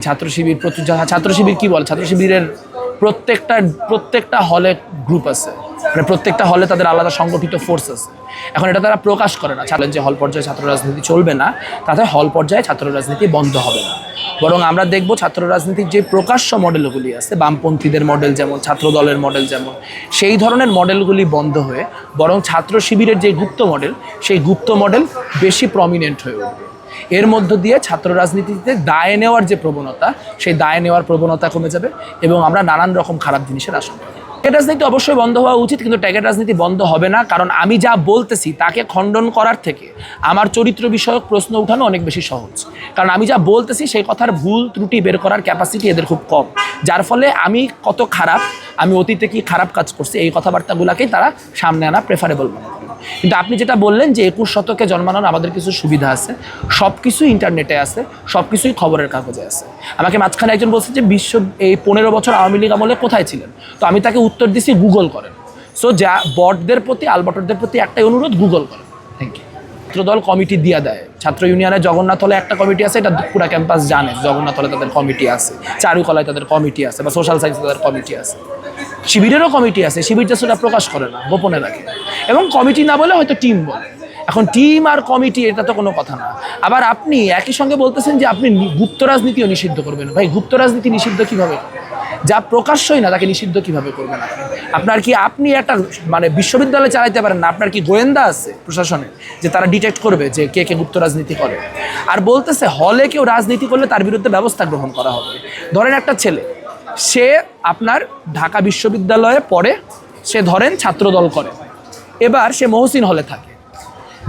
ছাত্র শিবির যা- ছাত্র শিবির কি বলে? ছাত্র শিবিরের প্রত্যেকটা প্রত্যেকটা হলে গ্রুপ আছে। মানে প্রত্যেকটা হলে তাদের আলাদা সংগঠিত ফোর্স আছে। এখন এটা তারা প্রকাশ করে না। ছাত্র যে হল পর্যায়ে ছাত্র রাজনীতি চলবে না, তাতে হল পর্যায়ে ছাত্র রাজনীতি বন্ধ হবে না। বরং আমরা দেখব ছাত্র রাজনীতির যে প্রকাশ্য মডেলগুলি আছে, বামপন্থীদের মডেল যেমন ছাত্র দলের মডেল যেমন, সেই ধরনের মডেলগুলি বন্ধ হয়ে বরং ছাত্র শিবিরের যে গুপ্ত মডেল সেই গুপ্ত মডেল বেশি প্রমিনেন্ট হয়ে উঠবে। এর মধ্য দিয়ে ছাত্র রাজনীতিতে দায় নেওয়ার যে প্রবণতা, সেই দায় নেওয়ার প্রবণতা কমে যাবে এবং আমরা নানান রকম খারাপ জিনিসের আশঙ্কা করি। ট্যাগেট রাজনীতি অবশ্যই বন্ধ হওয়া উচিত, কিন্তু ট্যাগেট রাজনীতি বন্ধ হবে না, কারণ আমি যা বলতেছি তাকে খণ্ডন করার থেকে আমার চরিত্র বিষয়ক প্রশ্ন উঠানো অনেক বেশি সহজ। কারণ আমি যা বলতেছি সেই কথার ভুল ত্রুটি বের করার ক্যাপাসিটি এদের খুব কম। যার ফলে আমি কত খারাপ, আমি অতীতে কি খারাপ কাজ করছি, এই কথাবার্তাগুলোকেই তারা সামনে আনা প্রেফারেবল মনে করে। কিন্তু আপনি যেটা বললেন যে একুশ শতকে জন্মানোর আমাদের কিছু সুবিধা আছে সব কিছুই ইন্টারনেটে আছে সব কিছুই খবরের কাগজে আছে। আমাকে মাঝখানে একজন বলছে যে বিশ্ব এই পনেরো বছর আওয়ামী লীগ আমলে কোথায় ছিলেন? তো আমি তাকে উত্তর দিছি গুগল করেন। সো যা বটদের প্রতি আলবটরদের প্রতি একটাই অনুরোধ গুগল করেন। থ্যাংক ইউ ছাত্রদল কমিটি দিয়ে দেয়। ছাত্র ইউনিয়নের জগন্নাথ হলে একটা কমিটি আছে এটা পুরা ক্যাম্পাস জানে জগন্নাথ হলে তাদের কমিটি আছে। চারুকলায় তাদের কমিটি আছে বা সোশ্যাল সায়েন্সে তাদের কমিটি আছে। শিবিরেরও কমিটি আছে, শিবির যে সেটা প্রকাশ করে না, গোপনে রাখে। এবং কমিটি না বলে হয়তো টিম বলে। এখন টিম আর কমিটি, এটা তো কোনো কথা না। আবার আপনি একই সঙ্গে বলতেছেন যে আপনি গুপ্ত রাজনীতিও নিষিদ্ধ করবেন। ভাই, গুপ্ত রাজনীতি নিষিদ্ধ কীভাবে? যা প্রকাশ্যই না, তাকে নিষিদ্ধ কীভাবে করবেন আপনি? আপনার কি, আপনি একটা মানে বিশ্ববিদ্যালয় চালাইতে পারেন না। আপনার কি গোয়েন্দা আছে প্রশাসনে, যে তারা ডিটেক্ট করবে যে কে কে গুপ্ত রাজনীতি করে? আর বলতেছে হলে কেউ রাজনীতি করলে তার বিরুদ্ধে ব্যবস্থা গ্রহণ করা হবে। ধরেন একটা ছেলে সে আপনার ঢাকা বিশ্ববিদ্যালয়ে পড়ে, সে ধরেন ছাত্রদল করে। এবার সে মহসিন হলে থাকে।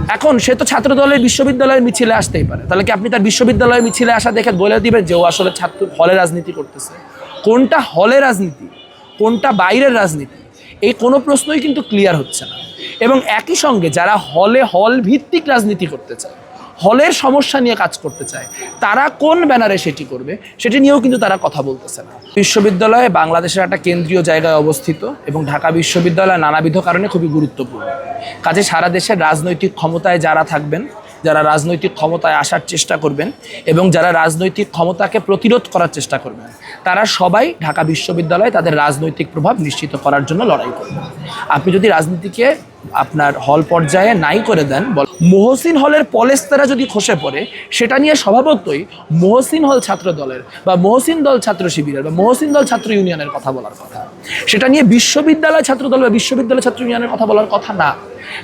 এখন সে তো ছাত্র দলের বিশ্ববিদ্যালয়ের মিছিলে আসতেই পারে। তাহলে কি আপনি তার বিশ্ববিদ্যালয়ের মিছিলে আসা দেখে বলে দিবেন যে ও আসলে ছাত্র হলে রাজনীতি করতেছে? কোনটা হলে রাজনীতি, কোনটা বাইরের রাজনীতি? এই কোনো প্রশ্নই কিন্তু ক্লিয়ার হচ্ছে না। এবং একই সঙ্গে যারা হলে হল ভিত্তিক রাজনীতি করতে চায় হলের সমস্যা নিয়ে কাজ করতে চায়, তারা কোন ব্যানারে সেটি করবে, সেটি নিয়েও কিন্তু তারা কথা বলতেছে না। বিশ্ববিদ্যালয়ে বাংলাদেশের একটা কেন্দ্রীয় জায়গায় অবস্থিত এবং ঢাকা বিশ্ববিদ্যালয় নানাবিধ কারণে খুবই গুরুত্বপূর্ণ। কাজে সারা দেশের রাজনৈতিক ক্ষমতায় যারা থাকবেন, যারা রাজনৈতিক ক্ষমতায় আসার চেষ্টা করবেন এবং যারা রাজনৈতিক ক্ষমতাকে প্রতিরোধ করার চেষ্টা করবেন, তারা সবাই ঢাকা বিশ্ববিদ্যালয়ে তাদের রাজনৈতিক প্রভাব নিশ্চিত করার জন্য লড়াই করবেন। আপনি যদি রাজনীতিকে আপনার হল পর্যায়ে নাই করে দেন মহসিন হলের পলেস্তারা যদি খসে পড়ে, সেটা নিয়ে স্বভাবতই মহসিন হল ছাত্র দলের বা মহসিন দল ছাত্র শিবিরের বা মহসিন দল ছাত্র ইউনিয়নের কথা বলার কথা। সেটা নিয়ে বিশ্ববিদ্যালয় ছাত্র দল বা বিশ্ববিদ্যালয় ছাত্র ইউনিয়নের কথা বলার কথা না।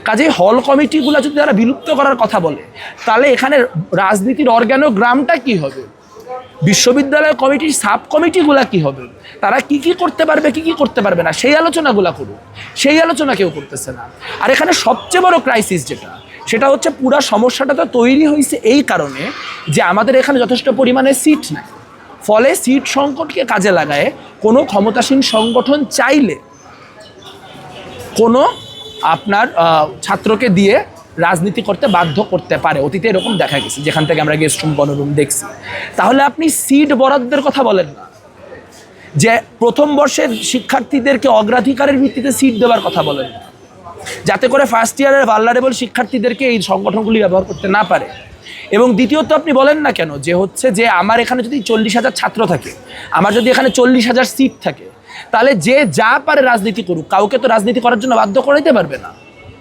কাজেই হল কমিটিগুলো যদি তারা বিলুপ্ত করার কথা বলে, তাহলে এখানে রাজনীতির অর্গ্যানোগ্রামটা কি হবে? বিশ্ববিদ্যালয় কমিটির সাব কমিটিগুলা কি হবে? তারা কি কি করতে পারবে, কি কি করতে পারবে না, সেই আলোচনাগুলা করুক। সেই আলোচনা কেউ করতেছে না। আর এখানে সবচেয়ে বড় ক্রাইসিস যেটা, সেটা হচ্ছে পুরা সমস্যাটা তো তৈরি হয়েছে এই কারণে যে আমাদের এখানে যথেষ্ট পরিমাণে সিট নাই। ফলে সিট সংকটকে কাজে লাগায় কোনো ক্ষমতাসীন সংগঠন চাইলে কোনো আপনার ছাত্রকে দিয়ে রাজনীতি করতে বাধ্য করতে পারে। অতীতে এরকম দেখা গেছে, যেখান থেকে আমরা গেস্ট রুম গণরুম দেখছি। তাহলে আপনি সিট বরাদ্দের কথা বলেন না। যে প্রথম বর্ষের শিক্ষার্থীদেরকে অগ্রাধিকারের ভিত্তিতে সিট দেওয়ার কথা বলেন না। যাতে করে ফার্স্ট ইয়ারের ভাল্লারেবল শিক্ষার্থীদেরকে এই সংগঠনগুলি ব্যবহার করতে না পারে। এবং দ্বিতীয়ত আপনি বলেন না কেন, যে হচ্ছে যে আমার এখানে যদি চল্লিশ হাজার ছাত্র থাকে, আমার যদি এখানে চল্লিশ হাজার সিট থাকে, তাহলে যে যা পারে রাজনীতি করুক, কাউকে তো রাজনীতি করার জন্য বাধ্য করাইতে পারবে না।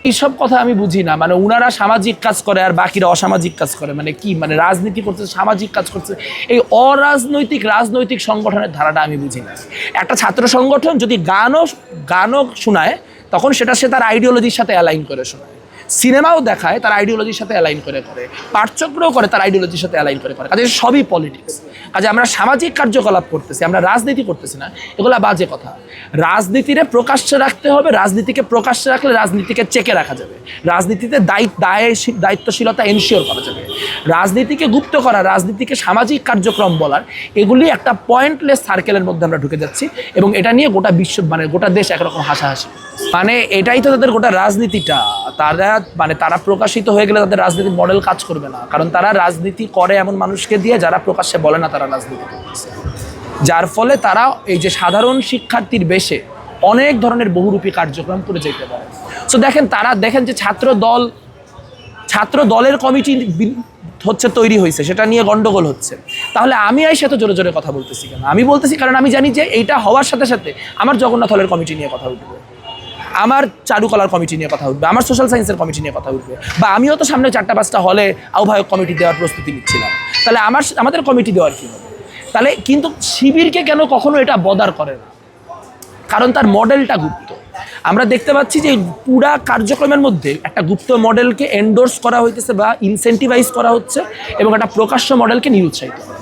এইসব কথা আমি বুঝি না। মানে উনারা সামাজিক কাজ করে আর বাকিরা অসামাজিক কাজ করে। মানে কি? মানে রাজনীতি করছে সামাজিক কাজ করছে। এই অরাজনৈতিক, রাজনৈতিক সংগঠনের ধারাটা আমি বুঝি না। একটা ছাত্র সংগঠন যদি গানও গানও শোনায়, তখন সেটা সে তার আইডিওলজির সাথে অ্যালাইন করে শোনায়। সিনেমাও দেখায়, তার আইডিওলজির সাথে অ্যালাইন করে করে। পাঠচক্রও করে, তার আইডিওলজির সাথে অ্যালাইন করে করে। কাজে সবই পলিটিক্স কাজে আমরা সামাজিক কার্যকলাপ করতেছি, আমরা রাজনীতি করতেছি না, এগুলা বাজে কথা। রাজনীতিরে প্রকাশ্যে রাখতে হবে, রাজনীতিকে প্রকাশ্যে রাখলে রাজনীতিকে চেকে রাখা যাবে। রাজনীতিতে দায়িত্ব দায় দায়িত্বশীলতা এনশিওর করা যাবে। রাজনীতিকে গুপ্ত করা, রাজনীতিকে সামাজিক কার্যক্রম বলার, এগুলি একটা পয়েন্টলেস সার্কেলের মধ্যে আমরা ঢুকে যাচ্ছি এবং এটা নিয়ে গোটা বিশ্ব মানে গোটা দেশ একরকম হাসাহাসি মানে এটাই তো তাদের গোটা রাজনীতিটা। তারা মানে তারা প্রকাশিত হয়ে গেলে তাদের রাজনীতির মডেল কাজ করবে না। কারণ তারা রাজনীতি করে এমন মানুষকে দিয়ে যারা প্রকাশ্যে বলে না তারা রাজনীতি করতেছে। যার ফলে তারা এই যে সাধারণ শিক্ষার্থীর বেশে অনেক ধরনের বহুরূপী কার্যক্রম করে যেতে পারে। সো দেখেন তারা, দেখেন যে ছাত্র দল, ছাত্র দলের কমিটি হচ্ছে তৈরি হয়েছে, সেটা নিয়ে গন্ডগোল হচ্ছে। তাহলে আমি আই সাথে জোরে জোরে কথা বলতেছি কেন? আমি বলতেছি কারণ আমি জানি যে এইটা হওয়ার সাথে সাথে আমার জগন্নাথ হলের কমিটি নিয়ে কথা উঠবে। আমার চারুকলার কমিটি নিয়ে কথা উঠবে, আমার সোশ্যাল সায়েন্সের কমিটি নিয়ে কথা উঠবে। বা আমিও তো সামনে চারটা পাঁচটা হলে আহ্বায়ক কমিটি দেওয়ার প্রস্তুতি নিচ্ছিলাম। তাহলে আমার আমাদের কমিটি দেওয়ার কি হবে? তাহলে কিন্তু শিবিরকে কেন কখনো এটা বদার করে না? কারণ তার মডেলটা গুপ্ত। আমরা দেখতে পাচ্ছি যে পুরা কার্যক্রমের মধ্যে একটা গুপ্ত মডেলকে এন্ডোর্স করা হইতেছে বা ইনসেন্টিভাইজ করা হচ্ছে এবং একটা প্রকাশ্য মডেলকে নিরুৎসাহিত করা